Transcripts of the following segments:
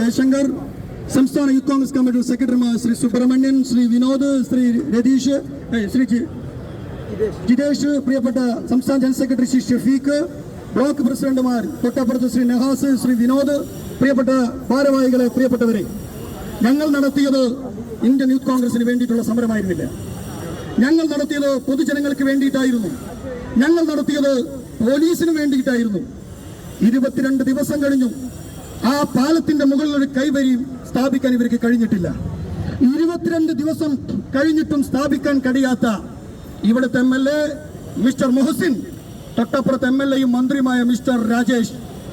ജയശങ്കർ സംസ്ഥാന youth Congress committee സെക്രട്ടറിമാർ ശ്രീ സുബ്രഹ്മണ്യൻ ശ്രീ വിനോദ് ശ്രീ രതീഷ് ശ്രീ ജിതേഷ് പ്രിയപ്പെട്ട സംസ്ഥാന general secretary Shri Shafeeq block പ്രസിഡന്റുമാർ തൊട്ടപ്പുറത്ത് ശ്രീ നഹാസ് ശ്രീ വിനോദ് പ്രിയപ്പെട്ട ഭാരവാഹികളെ പ്രിയപ്പെട്ടവരെ ഞങ്ങൾ നടത്തിയത് ഇന്ത്യൻ യൂത്ത് കോൺഗ്രസിന് വേണ്ടിയിട്ടുള്ള സമരമായിരുന്നില്ല. ഞങ്ങൾ നടത്തിയത് പൊതുജനങ്ങൾക്ക് വേണ്ടിയിട്ടായിരുന്നു. ഞങ്ങൾ നടത്തിയത് പോലീസിന് വേണ്ടിയിട്ടായിരുന്നു. ഇരുപത്തിരണ്ട് ദിവസം കഴിഞ്ഞു. ആ പാലത്തിന്റെ മുകളിൽ ഒരു കൈവരി സ്ഥാപിക്കാൻ ഇവർക്ക് കഴിഞ്ഞിട്ടില്ല. ഇരുപത്തിരണ്ട് ദിവസം കഴിഞ്ഞിട്ടും സ്ഥാപിക്കാൻ കഴിയാത്ത ഇവിടുത്തെ M L A mister Mohsin തൊട്ടപ്പുറത്ത് എം എൽ എയും മന്ത്രിയുമായ മിസ്റ്റർ രാജേഷ്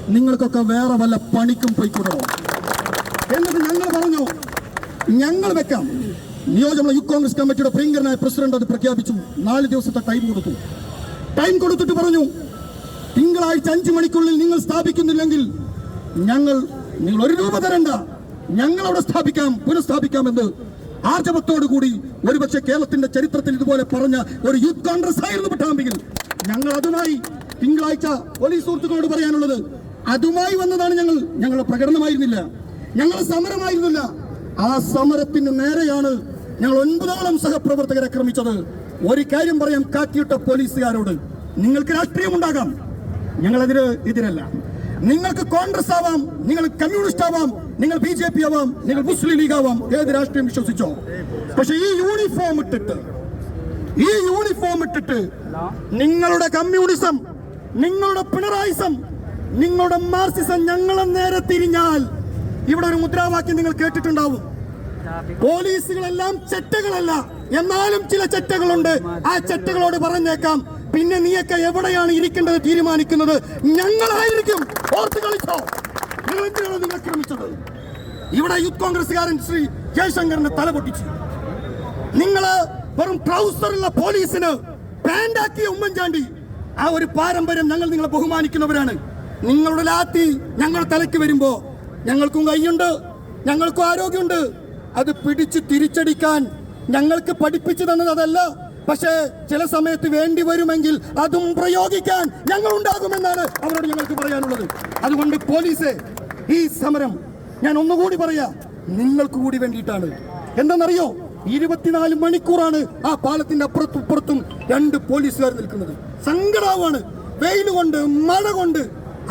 നിങ്ങൾക്കൊക്കെ വേറെ വല്ല പണിക്കും പോയിക്കൂടോ? എന്നിട്ട് ഞങ്ങൾ പറഞ്ഞു ഞങ്ങൾ വെക്കാം. നിയോജകമുള്ള യൂത്ത് കോൺഗ്രസ് കമ്മിറ്റിയുടെ പ്രിയങ്കരനായ പ്രസിഡന്റ് അത് പ്രഖ്യാപിച്ചു. നാല് ദിവസത്തെ ടൈം കൊടുത്തു. ടൈം കൊടുത്തിട്ട് പറഞ്ഞു തിങ്കളാഴ്ച അഞ്ചു മണിക്കുള്ളിൽ നിങ്ങൾ സ്ഥാപിക്കുന്നില്ലെങ്കിൽ ഞങ്ങൾ നിങ്ങൾ ഒരു രൂപ തരണ്ട ഞങ്ങൾ അവിടെ സ്ഥാപിക്കാം പുനഃസ്ഥാപിക്കാമെന്ന് ആർജവത്തോടു കൂടി ഒരുപക്ഷെ കേരളത്തിന്റെ ചരിത്രത്തിൽ ഇതുപോലെ പറഞ്ഞ ഒരു യൂത്ത് കോൺഗ്രസ് ആയിരുന്നു പട്ടാമ്പിയിൽ. ഞങ്ങൾ അതുമായി തിങ്കളാഴ്ച പോലീസ് സുഹൃത്തുക്കളോട് പറയാനുള്ളത് അതുമായി വന്നതാണ് ഞങ്ങൾ. ഞങ്ങളുടെ പ്രകടനമായിരുന്നില്ല. ഞങ്ങൾ സമരമായിരുന്നില്ല. ആ സമരത്തിന് നേരെയാണ് ഞങ്ങൾ ഒൻപതോളം സഹപ്രവർത്തകരെ ആക്രമിച്ചത്. ഒരു കാര്യം പറയാം കാക്കിയിട്ട പോലീസുകാരോട് നിങ്ങൾക്ക് രാഷ്ട്രീയം ഉണ്ടാകാം ഞങ്ങളതിന് എതിരല്ല. നിങ്ങൾക്ക് കോൺഗ്രസ് ആവാം നിങ്ങൾ കമ്മ്യൂണിസ്റ്റ് ആവാം നിങ്ങൾ ബി ജെ പി ആവാം നിങ്ങൾ മുസ്ലിം ലീഗ് ആവാം ഏത് രാഷ്ട്രീയം വിശ്വസിച്ചോ? പക്ഷെ ഈ യൂണിഫോം ഇട്ടിട്ട് ഈ യൂണിഫോം ഇട്ടിട്ട് നിങ്ങളുടെ കമ്മ്യൂണിസം നിങ്ങളുടെ പിണറായിസം നിങ്ങളുടെ മാർസിസം ഞങ്ങളെ നേരെ തിരിഞ്ഞാൽ ഇവിടെ ഒരു മുദ്രാവാക്യം നിങ്ങൾ കേട്ടിട്ടുണ്ടാവും. പോലീസുകളെല്ലാം ചെറ്റകളല്ല. എന്നാലും ചില ചെറ്റകളുണ്ട്. ആ ചെറ്റകളോട് പറഞ്ഞേക്കാം പിന്നെ നീയൊക്കെ എവിടെയാണ് ഇരിക്കേണ്ടത് തീരുമാനിക്കുന്നത്? ഞങ്ങളായിരിക്കും ഓർത്ത് കളിച്ചോ. നിങ്ങൾ നിങ്ങൾ ആക്രമിച്ചത് ഇവിടെ യൂത്ത് കോൺഗ്രസ്സുകാരൻ ശ്രീ ജയശങ്കറിന്റെ തല പൊട്ടിച്ചു. നിങ്ങൾ വെറും ട്രൗസറുള്ള പോലീസിന് പാൻഡാക്കിയ ഉമ്മൻചാണ്ടി. ആ ഒരു പാരമ്പര്യം ഞങ്ങൾ നിങ്ങളെ ബഹുമാനിക്കുന്നവരാണ്. നിങ്ങളുടെ ലാത്തി ഞങ്ങളുടെ തലയ്ക്ക് വരുമ്പോ ഞങ്ങൾക്കും കൈയുണ്ട് ഞങ്ങൾക്കും ആരോഗ്യമുണ്ട്. അത് പിടിച്ച് തിരിച്ചടിക്കാൻ ഞങ്ങൾക്ക് പഠിപ്പിച്ചു തന്നതല്ല പക്ഷേ ചില സമയത്ത് വേണ്ടി വരുമെങ്കിൽ അതും പ്രയോഗിക്കാൻ ഞങ്ങൾ ഉണ്ടാകുമെന്നാണ് അവരോട് ഞങ്ങൾക്ക് പറയാനുള്ളത്. അതുകൊണ്ട് പോലീസെ ഈ സമരം ഞാൻ ഒന്നുകൂടി പറയാ. നിങ്ങൾക്ക് കൂടി വേണ്ടിയിട്ടാണ്. എന്താണെന്നറിയോ ഇരുപത്തിനാല് മണിക്കൂറാണ് ആ പാലത്തിന്റെ അപ്പുറത്തും ഇപ്പുറത്തും രണ്ട് പോലീസുകാർ നിൽക്കുന്നത്. സങ്കടാവാണ്. വെയിൽ കൊണ്ട് മഴ കൊണ്ട്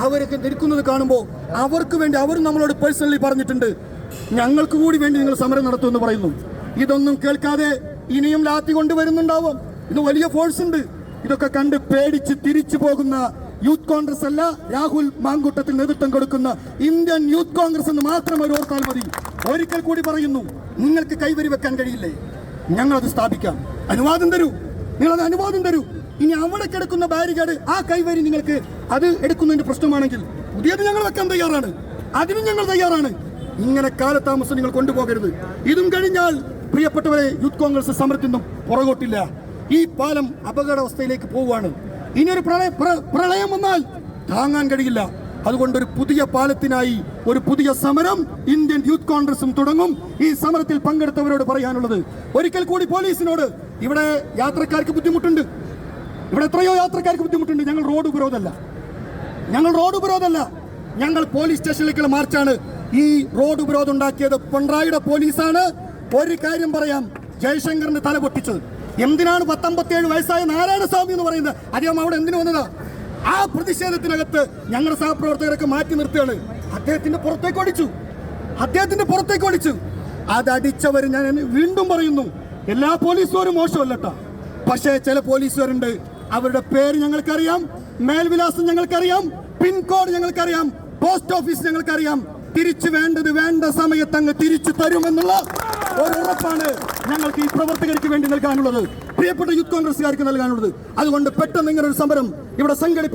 അവരൊക്കെ നിൽക്കുന്നത് കാണുമ്പോൾ അവർക്ക് വേണ്ടി അവരും നമ്മളോട് പേഴ്സണലി പറഞ്ഞിട്ടുണ്ട്. ഞങ്ങൾക്ക് കൂടി വേണ്ടി നിങ്ങൾ സമരം നടത്തുമെന്ന് പറയുന്നു. ഇതൊന്നും കേൾക്കാതെ ഇനിയും ലാത്തി കൊണ്ടുവരുന്നുണ്ടാവും. ഇത് വലിയ ഫോഴ്സ് ഉണ്ട്. ഇതൊക്കെ കണ്ട് പേടിച്ച് തിരിച്ചു പോകുന്ന യൂത്ത് കോൺഗ്രസ് അല്ല രാഹുൽ മാങ്കൂട്ടത്തിൽ നേതൃത്വം കൊടുക്കുന്ന ഇന്ത്യൻ യൂത്ത് കോൺഗ്രസ് എന്ന് മാത്രം അവർ ഓർത്താൽ മതി. ഒരിക്കൽ കൂടി പറയുന്നു നിങ്ങൾക്ക് കൈവരി വെക്കാൻ കഴിയില്ലേ? ഞങ്ങളത് സ്ഥാപിക്കാം. അനുവാദം തരൂ. നിങ്ങളത് അനുവാദം തരൂ. ഇനി അവിടെ കിടക്കുന്ന ബാരിക്കേഡ് ആ കൈവരി നിങ്ങൾക്ക് അത് എടുക്കുന്നതിന്റെ പ്രശ്നമാണെങ്കിൽ പുതിയത് ഞങ്ങൾ വെക്കാൻ തയ്യാറാണ്. അതിനും ഞങ്ങൾ തയ്യാറാണ്. ഇങ്ങനെ കാലതാമസം നിങ്ങൾ കൊണ്ടുപോകരുത്. ഇതും കഴിഞ്ഞാൽ പ്രിയപ്പെട്ടവരെ യൂത്ത് കോൺഗ്രസ് സമരത്തിൽ നിന്നും പുറകോട്ടില്ല. ഈ പാലം അപകടാവസ്ഥയിലേക്ക് പോവുകയാണ്. ഇനി ഒരു പ്രളയ പ്രളയം വന്നാൽ താങ്ങാൻ കഴിയില്ല. അതുകൊണ്ട് ഒരു പുതിയ പാലത്തിനായി ഒരു പുതിയ സമരം ഇന്ത്യൻ യൂത്ത് കോൺഗ്രസും തുടങ്ങും. ഈ സമരത്തിൽ പങ്കെടുത്തവരോട് പറയാനുള്ളത് ഒരിക്കൽ കൂടി പോലീസിനോട് ഇവിടെ യാത്രക്കാർക്ക് ബുദ്ധിമുട്ടുണ്ട്. ഇവിടെ എത്രയോ യാത്രക്കാർക്ക് ബുദ്ധിമുട്ടുണ്ട്. ഞങ്ങൾ റോഡ് ഉപരോധമല്ല. ഞങ്ങൾ റോഡ് ഉപരോധമല്ല. ഞങ്ങൾ പോലീസ് സ്റ്റേഷനിലേക്കുള്ള മാർച്ചാണ്. ഈ റോഡ് ഉപരോധം ഉണ്ടാക്കിയത് പിണറായിയുടെ പോലീസാണ്. ഒരു കാര്യം പറയാം. ജയശങ്കറിന്റെ തല പൊട്ടിച്ചത്. എന്തിനാണ് പത്തൊമ്പത്തിയേഴ് വയസ്സായ നാരായണസ്വാമി എന്ന് പറയുന്നത്? അദ്ദേഹം അവിടെ എന്തിനു വന്നതാ? ആ പ്രതിഷേധത്തിനകത്ത് ഞങ്ങളുടെ സഹപ്രവർത്തകരൊക്കെ മാറ്റി നിർത്തുകയാണ്. അദ്ദേഹത്തിന്റെ പുറത്തേക്ക് ഓടിച്ചു. അദ്ദേഹത്തിന്റെ പുറത്തേക്ക് ഓടിച്ചു. അതടിച്ചവർ ഞാൻ വീണ്ടും പറയുന്നു. എല്ലാ പോലീസുകാരും മോശമല്ലട്ടോ. പക്ഷേ ചില പോലീസുകാരുണ്ട്. അവരുടെ പേര് ഞങ്ങൾക്കറിയാം. മേൽവിലാസം ഞങ്ങൾക്കറിയാം. പിൻകോഡ് ഞങ്ങൾക്കറിയാം. പോസ്റ്റ് ഓഫീസ് ഞങ്ങൾക്കറിയാം. തിരിച്ചു വേണ്ടത് വേണ്ട സമയത്ത് അങ്ങ് തിരിച്ചു തരുമെന്നുള്ള ഒരു ഉറപ്പാണ് ഞങ്ങൾക്ക് ഈ പ്രവർത്തകർക്ക് വേണ്ടി നൽകാനുള്ളത്. പ്രിയപ്പെട്ട യൂത്ത് കോൺഗ്രസ്സുകാർക്ക് നൽകാനുള്ളത്. അതുകൊണ്ട് പെട്ടെന്ന് ഇങ്ങനെ ഒരു സമരം ഇവിടെ സംഘടിപ്പിക്കും